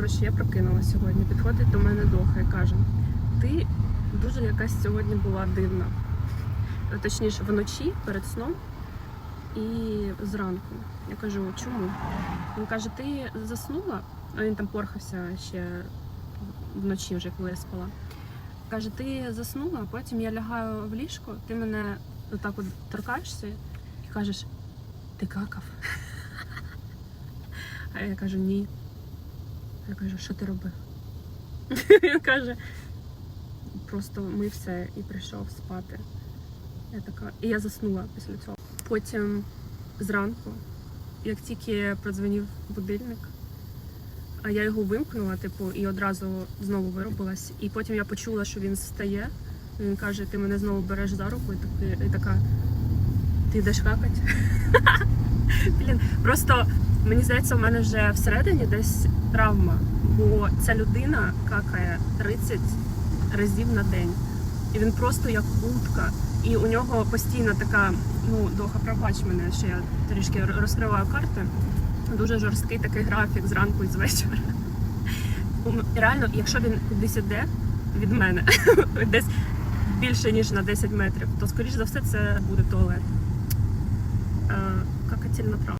коротше, я прокинулася сьогодні. Підходить до мене Доха і каже: ти дуже якась сьогодні була дивна. Е, Точніше, вночі перед сном і зранку. Я кажу, чому? Він каже, ти заснула, а він там порхався ще вночі, вже коли я спала. Каже, ти заснула, потім я лягаю в ліжко, ти мене отак от торкаєшся і кажеш, ти какав. А я кажу, ні. Я кажу, що ти робив? Він каже, просто мився і прийшов спати. Я така, і я заснула після цього. Потім зранку, як тільки продзвонив будильник, а я його вимкнула, типу, і одразу знову виробилась. І потім я почула, що він встає. Він каже, ти мене знову береш за руку і, таки, і така, ти йдеш какать? Блін, просто мені здається, у мене вже всередині десь травма, бо ця людина какає 30 разів на день. І він просто як утка. І у нього постійно така, ну, Доха, пробач мене, що я трішки розкриваю карти. Дуже жорсткий такий графік зранку і з вечора. Реально, якщо він кудись іде від мене, десь більше ніж на 10 метрів, то скоріш за все це буде туалет. Е, Какательна травма.